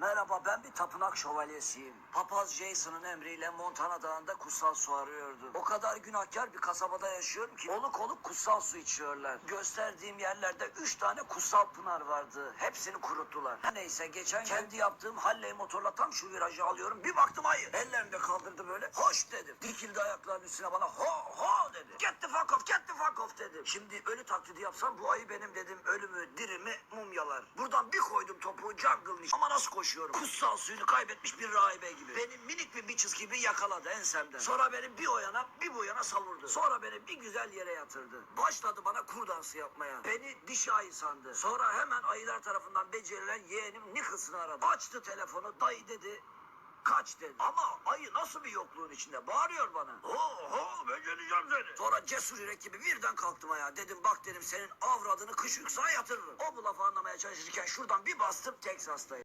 Merhaba ben bir tapınak şövalyesiyim. Papaz Jason'ın emriyle Montana Dağı'nda kutsal su arıyordu. O kadar günahkar bir kasabada yaşıyorum ki oluk oluk kutsal su içiyorlar. Gösterdiğim yerlerde üç tane kutsal pınar vardı. Hepsini kuruttular. Her neyse geçen kendi yaptığım Halley motorla tam şu virajı alıyorum. Bir baktım hayır. Ellerimde kaldırdı böyle. Hoş dedim. Dikildi ayaklarının üstüne bana ho ho dedi. Get the fuck off get the fuck off dedim. Şimdi ölü taklidi yapsam bu ayı benim dedim. Ölümü dirimi mumyalar. Jungle'ın. Ama nasıl koşuyorum? Kutsal suyunu kaybetmiş bir rahibe gibi. Beni minik bir bitches gibi yakaladı ensemden. Sonra beni bir o yana bir bu yana savurdu. Sonra beni bir güzel yere yatırdı. Başladı bana kur dansı yapmaya. Beni dişi ayı sandı. Sonra hemen ayılar tarafından becerilen yeğenim Nichols'ını aradı. Açtı telefonu dayı dedi. Kaç dedi. Ama ayı nasıl bir yokluğun içinde bağırıyor bana. Ho ho becereceğim seni. Sonra cesur yürek gibi birden kalktım ayağa. Dedim bak dedim senin avradını kış yüksağa yatırırım. O bu lafı anlamaya çalışırken şuradan bir bastım Teksas'tayım.